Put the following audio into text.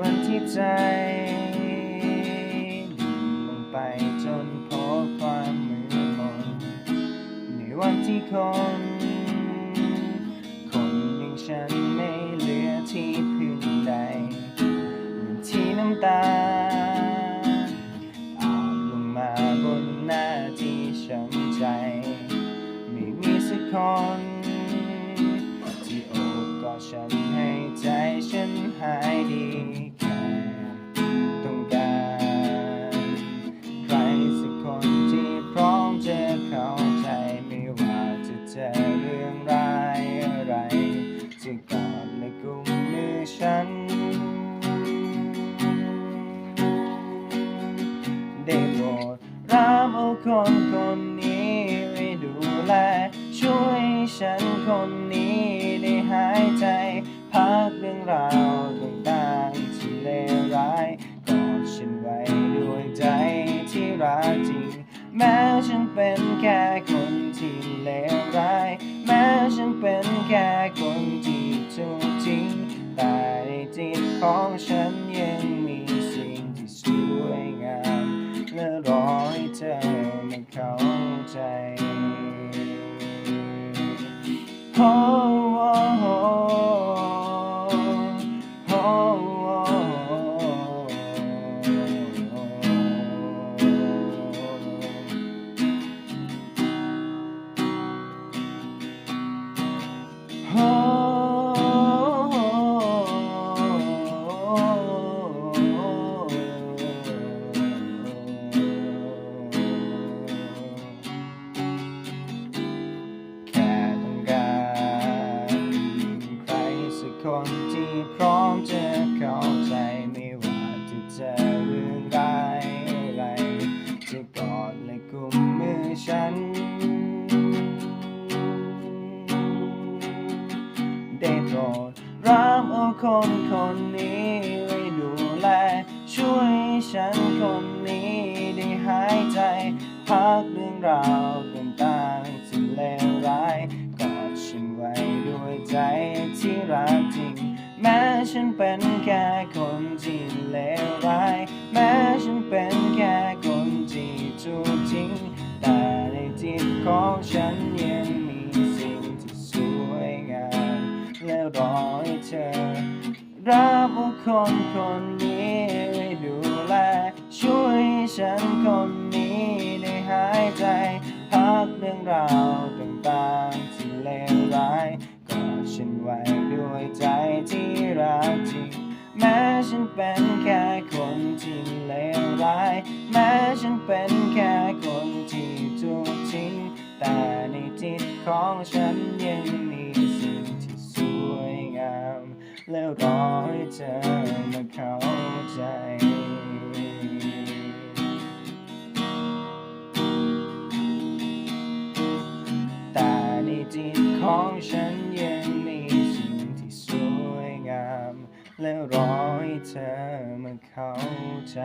วันที่ใจลงไปจนพบความมืดมนในวันที่คน คนอย่างฉันไม่เหลือที่พึ่งใดที่น้ำตาอาบลงมาบนหน้าที่ช้ำใจ ไม่มีสักคนที่โอบกอดฉัน คนคนนี้ไว้ดูแล ช่วยฉันคนนี้ได้หายใจ พักเรื่องราวต่างๆที่เลวร้ายกอดฉันไว้ด้วยใจที่รักจริง แม้ฉันเป็นแค่คนที่เลว โคนคนนี้ไว้ดูแล ช่วยฉันคนนี้ได้หายใจ พักเรื่องราวต่างๆที่เลวร้ายกอดฉันไว้ด้วยใจที่รักจริง แม้ฉันเป็นแค่คนที่เลวร้าย แม้ฉันเป็นแค่คนที่ถูกทิ้ง แต่ในจิตของฉันยังมีสิ่งที่สวยงามและรอให้เธอ รับเอาคนคนนี้ไว้ดูแลช่วยฉันคนนี้ได้หายใจ พักเรื่องราวต่างๆที่เลวร้ายกอดฉันไว้ด้วยใจที่รักจริงแม้ฉันเป็นแค่คนที่เลวร้าย แม้ฉันเป็น แล้วรอให้เธอมาเข้าใจ แต่ในจิตของฉันยังมีสิ่งที่สวยงาม แล้วรอให้เธอมาเข้าใจ